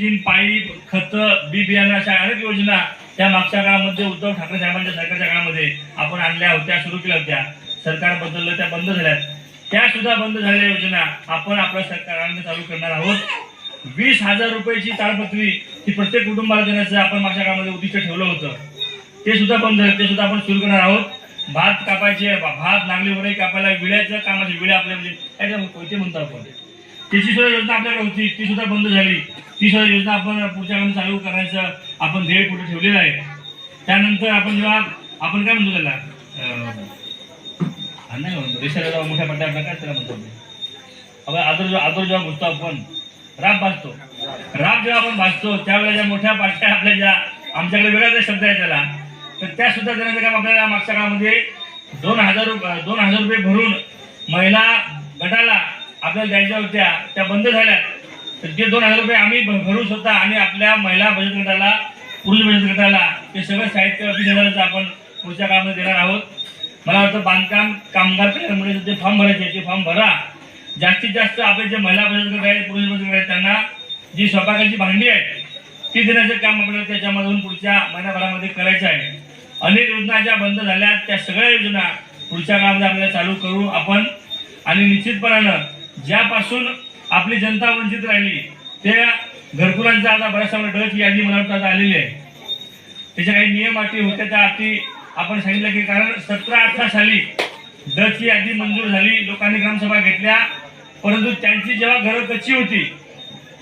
तीन पाईप खत बी बियाणं अशा अनेक योजना त्या मागच्या काळामध्ये उद्धव ठाकरे साहेबांच्या सरकारच्या काळामध्ये आपण आणल्या होत्या सुरू केल्या होत्या. सरकार बदललं त्या बंद झाल्यात. त्या सुद्धा बंद झालेल्या योजना आपण आपल्या सरकारने चालू करणार आहोत. वीस हजार रुपयाची ताळपत्री ही प्रत्येक कुटुंबाला देण्याचं आपण मागच्या काळामध्ये उद्दिष्ट ठेवलं होतं. ते सुद्धा बंद झालं ते सुद्धा आपण सुरू करणार आहोत. भात कापायचे भात नागली वगैरे कापायला विड्याचं कामाचे विड्या आपल्या म्हणजे म्हणतो आपण. ती सुद्धा योजना आपल्याकडे होती ती सुद्धा बंद झाली. ती सुद्धा योजना आपण पुढच्या काळात चालू करायचं आपण ध्येय पुढे ठेवलेलं आहे. त्यानंतर आपण जेव्हा आपण काय म्हणतो त्याला? नाही म्हणतो देशाला जेव्हा मोठ्या पट्ट्या काय त्याला म्हणतो आपण. आदर जेव्हा आदर जेव्हा बसतो आपण राब भाजतो राब जेव्हा आपण भाजतो त्यावेळेला ज्या मोठ्या पाट्या आपल्या ज्या आमच्याकडे वेगळा शब्द आहे त्याला. तर त्या सुद्धा देण्याचं काम आपल्याला मागच्या काळामध्ये दोन हजार रुपये दोन हजार रुपये भरून महिला गटाला आपल्याला द्यायच्या होत्या त्या बंद झाल्या. तर जे दोन हजार रुपये आम्ही भरू स्वतः आणि आपल्या महिला बचत गटाला पुरुष बचत गटाला ते सगळं साहित्य अभिनंदनाचं आपण पुढच्या काळामध्ये देणार आहोत. मला वाटतं बांधकाम कामगार कल्याणमध्ये जे फॉर्म भरायचे आहे, ते फॉर्म भरा. जास्तीत जास्त आपले जे महिला बचत गट आहेत पुरुष बचत गट आहेत त्यांना जी स्वयंपाकाची भांडी आहेत ती देण्याचं काम आपल्याला त्याच्यामधून पुढच्या महिन्याभरामध्ये करायचं आहे. अनेक योजना ज्या बंद झाल्या त्या सगळ्या योजना पुढच्या काळामध्ये आपल्याला चालू करू आपण. आणि निश्चितपणानं ज्यापासून आपली जनता वंचित राहिली त्या घरकुलांचा आता बऱ्याचशा डच यादी मला वाटतं आता आलेली आहे. त्याच्या काही नियम अटी होत्या त्या अटी आपण सांगितलं की कारण सतरा अठरा साली डची यादी मंजूर झाली लोकांनी ग्रामसभा घेतल्या परंतु त्यांची जेव्हा घरं कच्ची होती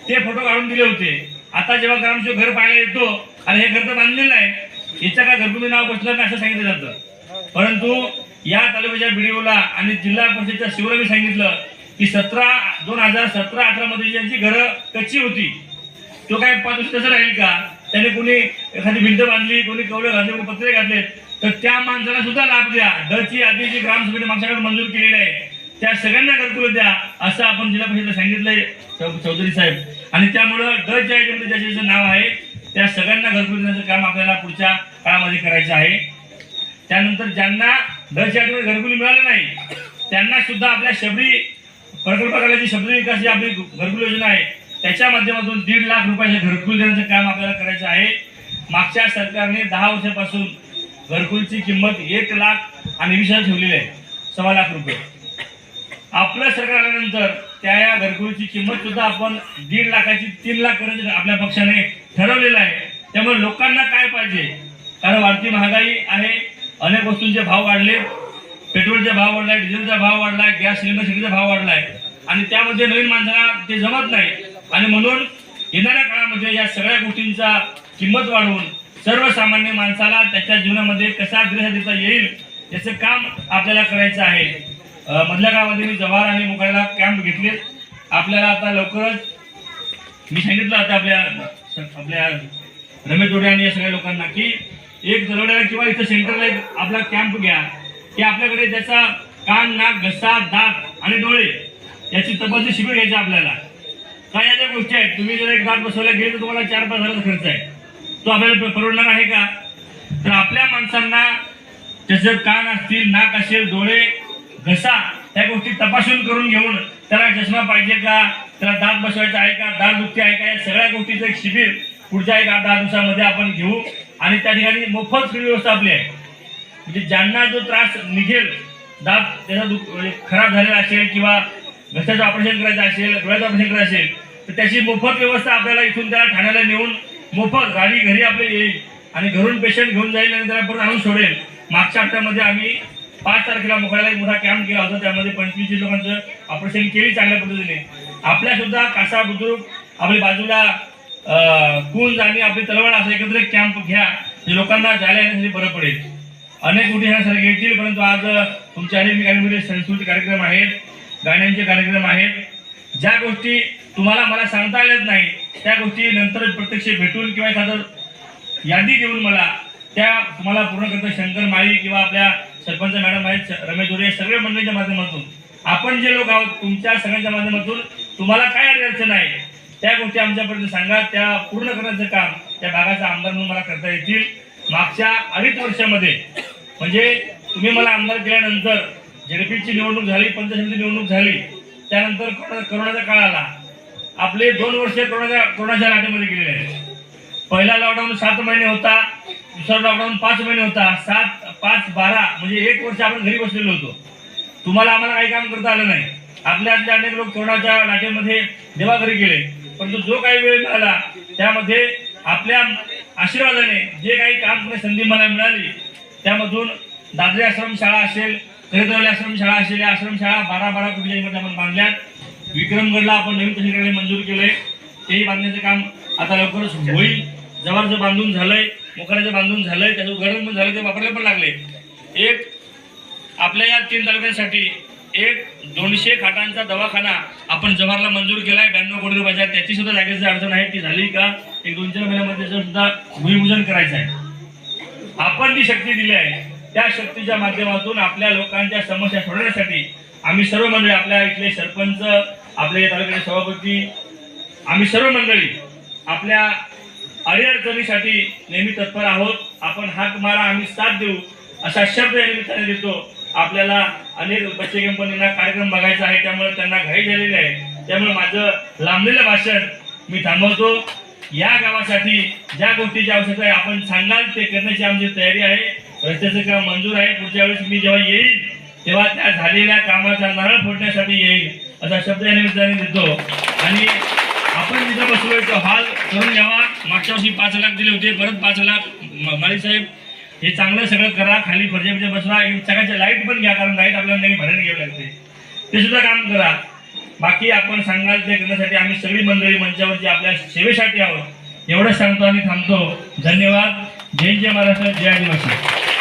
ते फोटो काढून दिले होते. आता जेव्हा ग्रामसेवक घर पाहायला येतो आणि हे घर तर बांधलेलं आहे याच्या काय घरकुली नाव बसलं नाही असं सांगितलं जातं. परंतु या तालुक्याच्या बीडीओला आणि जिल्हा परिषदेच्या शिवराने सांगितलं की सतरा दोन हजार सतरा अठरा मध्ये ज्यांची घरं कच्ची होती तो काय पाच वर्ष तसं राहील का? त्याने कोणी एखादी भिंत बांधली कोणी कवले घातले कोणी पत्रे घातले तर त्या माणसाला सुद्धा लाभ द्या. डची आधी जी ग्रामसभेने मागच्याकडे मंजूर केलेली आहे त्या सगळ्यांना घरकुल द्या असं आपण जिल्हा परिषदेला सांगितलंय चौ- चौधरी साहेब. आणि त्यामुळं डच आयटीमध्ये ज्याचे जे नाव आहे त्या सगळ्यांना घरकुल देण्याचं काम आपल्याला पुढच्या काळामध्ये करायचं आहे. त्यानंतर ज्यांना डच आयटीमध्ये घरकुल मिळालं नाही त्यांना सुद्धा आपल्या शबरी प्रकल्पाला जी शब्द विकास जी आपली घरकुल योजना आहे त्याच्या माध्यमातून दीड लाख रुपयाचे घरकुल देण्याचं काम आपल्याला करायचं आहे. मागच्या सरकारने दहा वर्षापासून घरकुलची किंमत एक लाख आणि वीस हजार ठेवलेली आहे. सव्वा लाख रुपये. आपलं सरकार आल्यानंतर त्या या घरकुलची किंमत सुद्धा आपण दीड लाखाची तीन लाख करायची आपल्या पक्षाने ठरवलेलं आहे. त्यामुळे लोकांना काय पाहिजे? कारण वाढती महागाई आहे अनेक वस्तूंचे भाव वाढले पेट्रोलचा भाव वाढलाय डिझेलचा भाव वाढलाय गॅस सिलेंडर सिलेंडरचा भाव वाढलाय. आणि त्यामध्ये नवीन माणसाला ते जमत नाही. आणि म्हणून येणाऱ्या काळामध्ये या सगळ्या गोष्टींचा किंमत वाढवून सर्वसामान्य माणसाला त्याच्या जीवनामध्ये कसा दिशा देता येईल याचं काम आपल्याला करायचं आहे. मधल्या काळामध्ये मी जव्हार आणि मुगायला कॅम्प घेतले. आपल्याला आता लवकरच मी सांगितलं आता आपल्या आपल्या रमेश जोडे आणि या सगळ्या लोकांना की एक दरवड्याला किंवा इथं सेंटरला एक आपला कॅम्प घ्या. की आपल्याकडे त्याचा कान नाक घसा दात आणि डोळे याची तपासणी शिबिर घ्यायची आपल्याला. काय या ज्या गोष्टी आहेत? तुम्ही जर एक दात बसवल्या गेले तर तुम्हाला चार पाच हजाराचा खर्च आहे. तो आपल्याला परवडणार आहे का? तर आपल्या माणसांना त्याचं कान असतील नाक असेल डोळे घसा त्या गोष्टी तपासून करून घेऊन त्याला चष्मा पाहिजे का? त्याला दात बसवायचा आहे का? दात दुखते आहे का? या सगळ्या गोष्टीचं एक शिबिर पुढच्या एक आठ दहा दिवसामध्ये आपण घेऊ. आणि त्या ठिकाणी मोफत व्यवस्था आपली आहे. म्हणजे ज्यांना जो त्रास निघेल दात त्याचा दुख म्हणजे खराब झालेला असेल किंवा घशाचं ऑपरेशन करायचं असेल डोळ्याचं ऑपरेशन करायचं असेल तर त्याची मोफत व्यवस्था आपल्याला इथून त्याला ठाण्याला नेऊन मोफत गाडी घरी आपली येईल आणि घरून पेशंट घेऊन जाईल आणि त्याला परत आणून सोडेल. मागच्या हप्त्यामध्ये आम्ही पाच तारखेला मोकळ्याला एक मोठा कॅम्प केला होता त्यामध्ये पंचवीस लोकांचं ऑपरेशन केली चांगल्या पद्धतीने. आपल्या सुद्धा कासा बुद्रुक आपल्या बाजूला कुंज आणि आपली तलवाड असं एकत्र कॅम्प घ्या. जे लोकांना जायला येण्यासाठी बरं पडेल. अनेक गोष्टी ह्या सगळ्या येतील परंतु आज तुमच्या अनेक ठिकाणी सांस्कृतिक कार्यक्रम आहेत. गाण्यांचे कार्यक्रम आहेत. ज्या गोष्टी तुम्हाला मला सांगता आल्यात नाही त्या गोष्टी नंतर प्रत्यक्ष भेटून किंवा एखादं यादी देऊन मला त्या तुम्हाला पूर्ण करता शंकर माळी किंवा आपल्या सरपंच मॅडम आहेत रमेश जोडे सगळ्या मंडळीच्या माध्यमातून. आपण जे लोक आहोत तुमच्या सगळ्यांच्या माध्यमातून तुम्हाला काय अडचण आहे त्या गोष्टी आमच्यापर्यंत सांगा त्या पूर्ण करण्याचं काम त्या भागाचा आमदार म्हणून मला करता येतील. मागच्या अडीच वर्षामध्ये म्हणजे तुम्ही मला आमदार केल्यानंतर झेडपीची निवडणूक झाली पंचायत निवडणूक झाली त्यानंतर कोरोना- कोरोनाचा काळ आला आपले दोन वर्ष कोरोनाच्या कोरोनाच्या लाटेमध्ये गेलेले आहेत. पहिला लॉकडाऊन सात महिने होता दुसरा लॉकडाऊन पाच महिने होता. सात पाच बारा म्हणजे एक वर्ष आपण घरी बसलेलो होतो. तुम्हाला आम्हाला काही काम करता आलं नाही. आपल्या आतले अनेक लोक कोरोनाच्या लाटेमध्ये देवाघरी गेले. परंतु जो काही वेळ मिळाला त्यामध्ये आपल्या आशीर्वादाने जे काही काम करण्याची संधी मला मिळाली त्यामधून दादरी आश्रम शाळा असेल करितवाली आश्रमशाळा असलेल्या असेल बारा बारा कोटीच्या मध्ये आपण बांधल्यात. विक्रमगडला आपण नवीन तहसीलकडे मंजूर केलंय. तेही बांधण्याचं काम आता लवकरच होईल. जवळचं बांधून झालंय मोकऱ्याचं बांधून झालंय त्याचं उघडण पण झालं ते वापरायला पण लागले. एक आपल्या या तीन तालुक्यांसाठी एक दोनशे खाटांचा दवाखाना आपण जवाहरला मंजूर केला आहे ब्याण्णव कोटी रुपयाचा. त्याची सुद्धा जागेची अडचण आहे ती झाली का? एक दोन चार महिन्यामध्ये सुद्धा भूमिपूजन करायचं आहे आपण जी शक्ती दिली आहे त्या शक्तीच्या माध्यमातून आपल्या लोकांच्या समस्या सोडवण्यासाठी आम्ही सर्व मंडळी आपल्या इथले सरपंच आपले तालुक्याचे सभापती आम्ही सर्व मंडळी आपल्या अडीअडचणीसाठी नेहमी तत्पर आहोत. आपण हाक मारा आम्ही साथ देऊ असा शब्द या निमित्ताने देतो. आपल्याला अनेक बच्चे कंपनींना कार्यक्रम बघायचा आहे त्यामुळे त्यांना घाई झालेली आहे. त्यामुळे माझं लांबलेलं भाषण मी थांबवतो. या गावासाठी ज्या गोष्टीची आवश्यकता आहे आपण सांगाल ते करण्याची आमची तयारी आहे. रस्त्याचं काम मंजूर आहे पुढच्या वेळेस मी जेव्हा येईल तेव्हा त्या झालेल्या कामाचा नारळ फोडण्यासाठी येईल असा शब्द या निमित्ताने देतो. आणि आपण जिथं बसलोय तो हॉल करून घ्यावा. मागच्या वर्षी पाच लाख दिले होते परत पाच लाख माळी साहेब हे चांगलं सगळं करा खाली फरजे फरजे बसवा सगळ्याच्या सगळ्याचे लाइट पण घ्या कारण लाइट आपल्याला नाही भरायला घ्यावी लागते. ते सुद्धा काम करा. बाकी आपण सांगाल ते करण्यासाठी आम्ही सगळी मंडळी मंचावरची आपल्या सेवेसाठी आहोत. एवढंच सांगतो आणि थांबतो. धन्यवाद. जय जय महाराष्ट्र जय आदिवासी.